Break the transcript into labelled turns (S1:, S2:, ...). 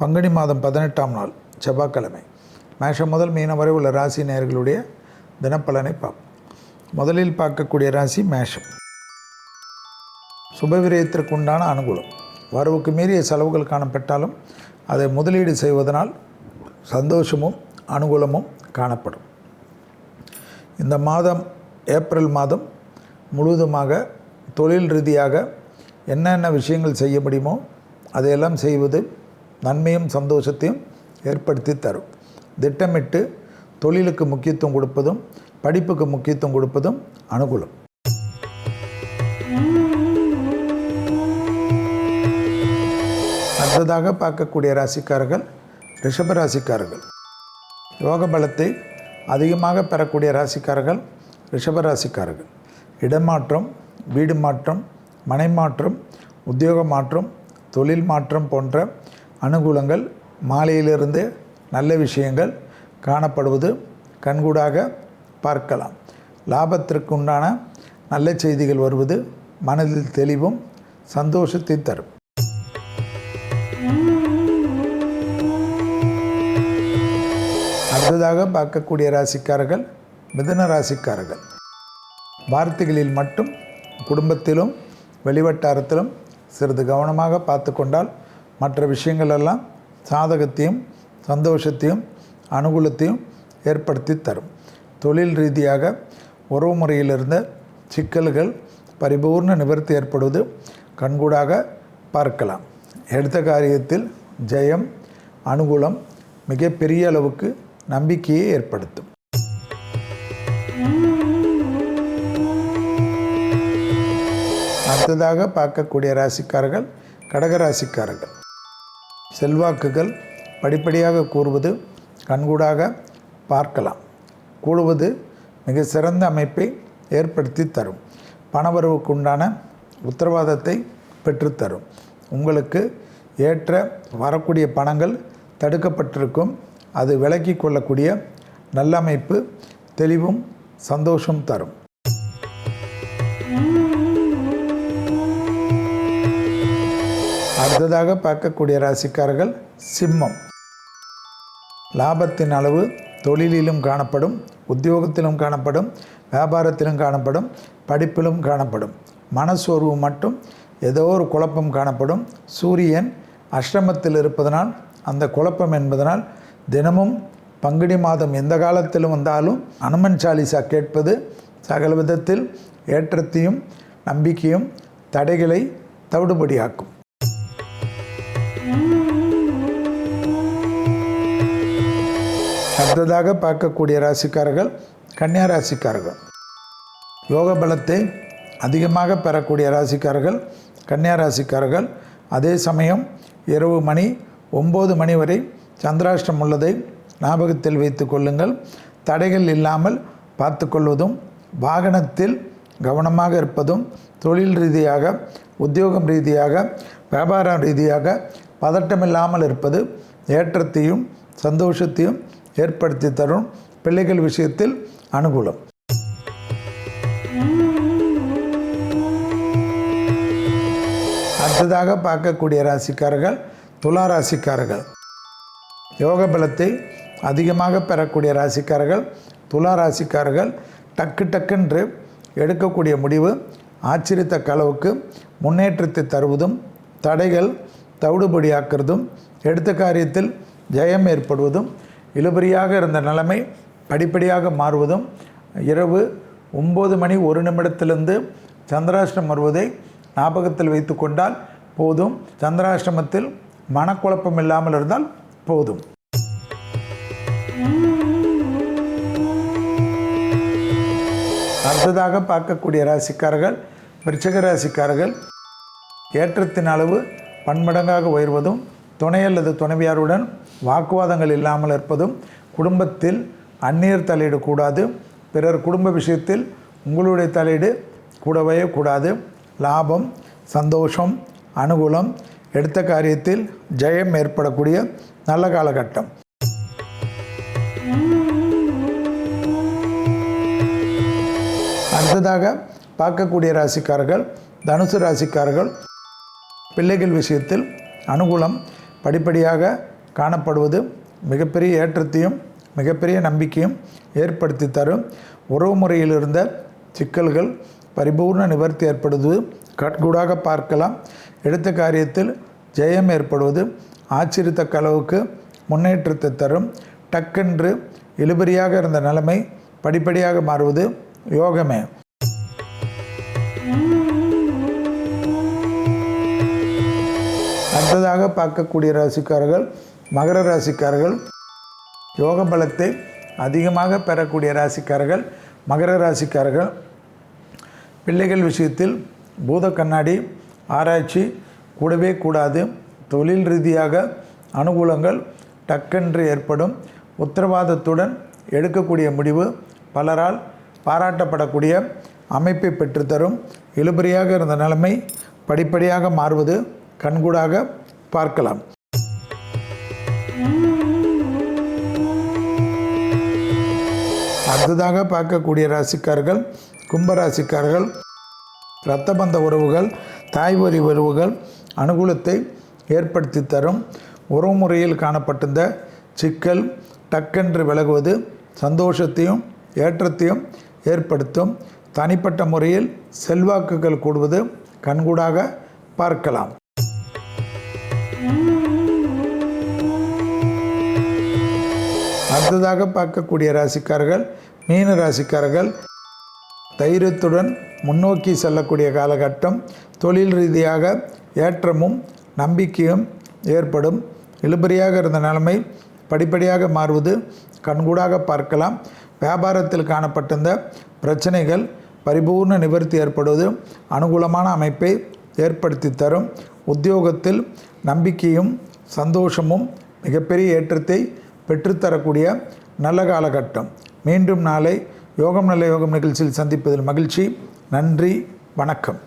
S1: பங்குனி மாதம் பதினெட்டாம் நாள் செவ்வாய்க்கிழமை. மேஷம் முதல் மீனம் வரை உள்ள ராசி நேர்களுடைய தினப்பலனை பார்ப்போம். முதலில் பார்க்கக்கூடிய ராசி மேஷம். சுபவிரயத்திற்கு உண்டான அனுகூலம். வரவுக்கு மீறிய செலவுகள் காணப்பட்டாலும் அதை முதலீடு செய்வதனால் சந்தோஷமும் அனுகூலமும் காணப்படும். இந்த மாதம் ஏப்ரல் மாதம் முழுவதுமாக தொழில் ரீதியாக என்னென்ன விஷயங்கள் செய்ய முடியுமோ அதையெல்லாம் செய்வது நன்மையும் சந்தோஷத்தையும் ஏற்படுத்தி தரும். திட்டமிட்டு தொழிலுக்கு முக்கியத்துவம் கொடுப்பதும் படிப்புக்கு முக்கியத்துவம் கொடுப்பதும் அனுகூலம். அடுத்ததாக பார்க்கக்கூடிய ராசிக்காரர்கள் ரிஷப ராசிக்காரர்கள். யோக பலத்தை அதிகமாக பெறக்கூடிய ராசிக்காரர்கள் ரிஷப ராசிக்காரர்கள். இடமாற்றம் வீடு மாற்றம் மனை மாற்றம் உத்தியோக மாற்றம் தொழில் மாற்றம் போன்ற அனுகூலங்கள் மாலையிலிருந்து நல்ல விஷயங்கள் காணப்படுவது கண்கூடாக பார்க்கலாம். லாபத்திற்கு உண்டான நல்ல செய்திகள் வருவது மனதில் தெளிவும் சந்தோஷத்தை தரும். அடுத்ததாக பார்க்கக்கூடிய ராசிக்காரர்கள் மிதன ராசிக்காரர்கள். வார்த்தைகளில் மட்டும் குடும்பத்திலும் வெளிவட்டாரத்திலும் சிறிது கவனமாக பார்த்து கொண்டால் மற்ற விஷயங்கள் எல்லாம் சாதகத்தையும் சந்தோஷத்தையும் அனுகூலத்தையும் ஏற்படுத்தி தரும். தொழில் ரீதியாக உறவு முறையிலிருந்த சிக்கல்கள் பரிபூர்ண நிவர்த்தி ஏற்படுவது கண்கூடாக பார்க்கலாம். எடுத்த காரியத்தில் ஜெயம் அனுகூலம் மிகப்பெரிய அளவுக்கு நம்பிக்கையை ஏற்படுத்தும். அடுத்ததாக பார்க்கக்கூடிய ராசிக்காரர்கள் கடக ராசிக்காரர்கள் செல்வாக்குகள் படிப்படியாக கூறுவது கண்கூடாக பார்க்கலாம். கூடுவது மிக சிறந்த அமைப்பை ஏற்படுத்தி தரும். பணவரவுக்கு உண்டான உத்தரவாதத்தை பெற்றுத்தரும். உங்களுக்கு ஏற்ற வரக்கூடிய பணங்கள் தடுக்கப்பட்டிருக்கும். அது விலக்கி கொள்ளக்கூடிய நல்ல அமைப்பு தெளிவும் சந்தோஷம் தரும். அடுத்ததாக பார்க்கக்கூடிய ராசிக்காரர்கள் சிம்மம். லாபத்தின் அளவு தொழிலிலும் காணப்படும் உத்தியோகத்திலும் காணப்படும் வியாபாரத்திலும் காணப்படும் படிப்பிலும் காணப்படும். மனசோர்வு மட்டும் ஏதோ ஒரு குழப்பம் காணப்படும். சூரியன் அஷ்டமத்தில் இருப்பதனால் அந்த குழப்பம் என்பதனால் தினமும் பங்குனி மாதம் எந்த காலத்திலும் வந்தாலும் அனுமன் சாலிசா கேட்பது சகல விதத்தில் ஏற்றத்தையும் நம்பிக்கையும் தடைகளை தவிடுபடியாக்கும். அடுத்ததாக பார்க்கக்கூடிய ராசிக்காரர்கள் கன்னியா ராசிக்காரர்கள். யோக பலத்தை அதிகமாக பெறக்கூடிய ராசிக்காரர்கள் கன்னியா ராசிக்காரர்கள். அதே சமயம் இரவு மணி ஒம்பது மணி வரை சந்திராஷ்டம் உள்ளதை ஞாபகத்தில் வைத்து கொள்ளுங்கள். தடைகள் இல்லாமல் பார்த்து கொள்வதும் வாகனத்தில் கவனமாக இருப்பதும் தொழில் ரீதியாக உத்தியோகம் ரீதியாக வியாபாரம் ரீதியாக பதட்டமில்லாமல் இருப்பது ஏற்றத்தையும் சந்தோஷத்தையும் ஏற்படுத்தி தரும் பிள்ளைகள் விஷயத்தில் அனுகூலம். அடுத்ததாக பார்க்கக்கூடிய ராசிக்காரர்கள் துலா ராசிக்காரர்கள். யோக பலத்தை அதிகமாக பெறக்கூடிய ராசிக்காரர்கள் துலா ராசிக்காரர்கள் டக்கு டக்குன்று எடுக்கக்கூடிய முடிவு ஆச்சரித்த களவுக்கு முன்னேற்றத்தை தருவதும் தடைகள் தவிடுபடியாக்குறதும் எடுத்த காரியத்தில் ஜெயம் ஏற்படுவதும் இழுபறியாக இருந்த நிலைமை படிப்படியாக மாறுவதும் இரவு ஒம்பது மணி ஒரு நிமிடத்திலிருந்து சந்திராஷ்டம் வருவதை ஞாபகத்தில் வைத்து கொண்டால் போதும். சந்திராஷ்டமத்தில் மனக்குழப்பம் இல்லாமல் இருந்தால் போதும். அடுத்ததாக பார்க்கக்கூடிய ராசிக்காரர்கள் விருச்சக ராசிக்காரர்கள் ஏற்றத்தின் அளவு பன்மடங்காக உயர்வதும் துணை அல்லது துணைவியாருடன் வாக்குவாதங்கள் இல்லாமல் இருப்பதும் குடும்பத்தில் அந்நியர் தலையீடு கூடாது. பிறர் குடும்ப விஷயத்தில் உங்களுடைய தலையீடு கூடவே கூடாது. லாபம் சந்தோஷம் அனுகூலம் எடுத்த காரியத்தில் ஜெயம் ஏற்படக்கூடிய நல்ல காலகட்டம். அடுத்ததாக பார்க்கக்கூடிய ராசிக்காரர்கள் தனுசு ராசிக்காரர்கள் பிள்ளைகள் விஷயத்தில் அனுகூலம் படிப்படியாக காணப்படுவது மிகப்பெரிய ஏற்றத்தையும் மிகப்பெரிய நம்பிக்கையும் ஏற்படுத்தி தரும். உறவு முறையில் இருந்த சிக்கல்கள் பரிபூர்ண நிவர்த்தி ஏற்படுவது. கட்கூடாக பார்க்கலாம். எடுத்த காரியத்தில் ஜெயம் ஏற்படுவது ஆச்சரியத்தக்க அளவுக்கு முன்னேற்றத்தை தரும். டக்கென்று இழுபறியாக இருந்த நிலைமை படிப்படியாக மாறுவது யோகமே. அடுத்ததாக பார்க்கக்கூடிய ராசிக்காரர்கள் மகர ராசிக்காரர்கள் யோக பலத்தை அதிகமாக பெறக்கூடிய ராசிக்காரர்கள் மகர ராசிக்காரர்கள். பிள்ளைகள் விஷயத்தில் பூத கண்ணாடி ஆராய்ச்சி கூடவே கூடாது. தொழில் ரீதியாக அனுகூலங்கள் டக்கென்று ஏற்படும். உத்தரவாதத்துடன் எடுக்கக்கூடிய முடிவு பலரால் பாராட்டப்படக்கூடிய அமைப்பை பெற்றுத்தரும். இழுபறியாக இருந்த நிலைமை படிப்படியாக மாறுவது கண்கூடாக பார்க்கலாம். அடுத்ததாக பார்க்கக்கூடிய ராசிக்காரர்கள் கும்பராசிக்காரர்கள் இரத்தபந்த உறவுகள் தாய்வழி உறவுகள் அனுகூலத்தை ஏற்படுத்தி தரும் உறவு முறையில் காணப்பட்டிருந்த சிக்கல் டக்கென்று விலகுவது சந்தோஷத்தையும் ஏற்றத்தையும் ஏற்படுத்தும். தனிப்பட்ட முறையில் செல்வாக்குகள் கூடுவது கண்கூடாக பார்க்கலாம். அடுத்ததாக பார்க்கக்கூடிய ராசிக்காரர்கள் மீன ராசிக்காரர்கள் தைரியத்துடன் முன்னோக்கி செல்லக்கூடிய காலகட்டம் தொழில் ரீதியாக ஏற்றமும் நம்பிக்கையும் ஏற்படும். இழுபறியாக இருந்த நிலைமை படிப்படியாக மாறுவது கண்கூடாக பார்க்கலாம். வியாபாரத்தில் காணப்பட்டிருந்த பிரச்சனைகள் பரிபூர்ண நிவர்த்தி ஏற்படுவது அனுகூலமான அமைப்பை ஏற்படுத்தி தரும். உத்தியோகத்தில் நம்பிக்கையும் சந்தோஷமும் மிகப்பெரிய ஏற்றத்தை பெற்றுத்தரக்கூடிய நல்ல காலகட்டம். மீண்டும் நாளை யோகம் நல்ல யோகம் நிகழ்ச்சியில் சந்திப்பதில் மகிழ்ச்சி. நன்றி. வணக்கம்.